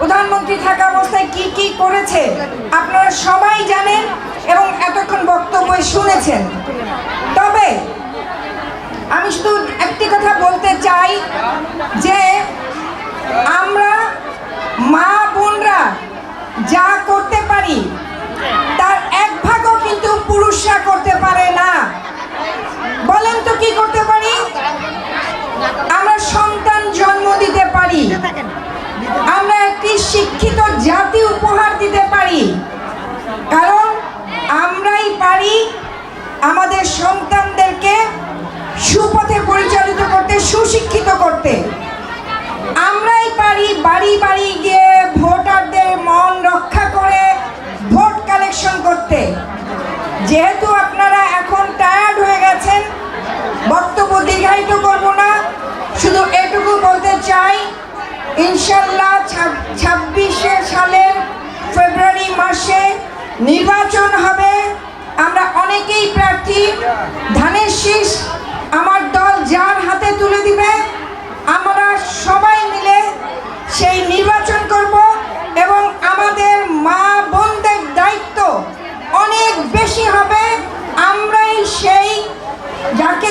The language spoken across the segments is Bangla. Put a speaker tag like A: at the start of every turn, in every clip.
A: প্রধানমন্ত্রী থাকা অবস্থায় কি কি করেছে? আপনারা সবাই জানেন এবং এতক্ষণ বক্তব্য শুনেছেন। তবে আমি শুধু একটি কথা বলতে চাই যে আমরা মা বোনরা যা করতে পারি, তার এক ভাগও কিন্তু পুরুষরা করতে পারে না। বলেন তো কি করতে পারি? আমরা সন্তান জন্ম দিতে পারি। যেহেতু আপনারা এখন টায়ার্ড হয়ে গেছেন, বক্তব্য দীর্ঘায়িত করব না। শুধু এটুকু বলতে চাই ইনশাল্লাহ ছাব্বিশে সালের ফেব্রুয়ারি মাসে নির্বাচন হবে।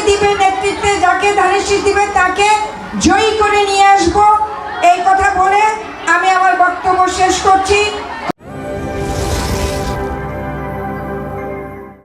A: দিবে নেতৃত্বে যাকে ধানের শীষ দিবে তাকে জয়ী করে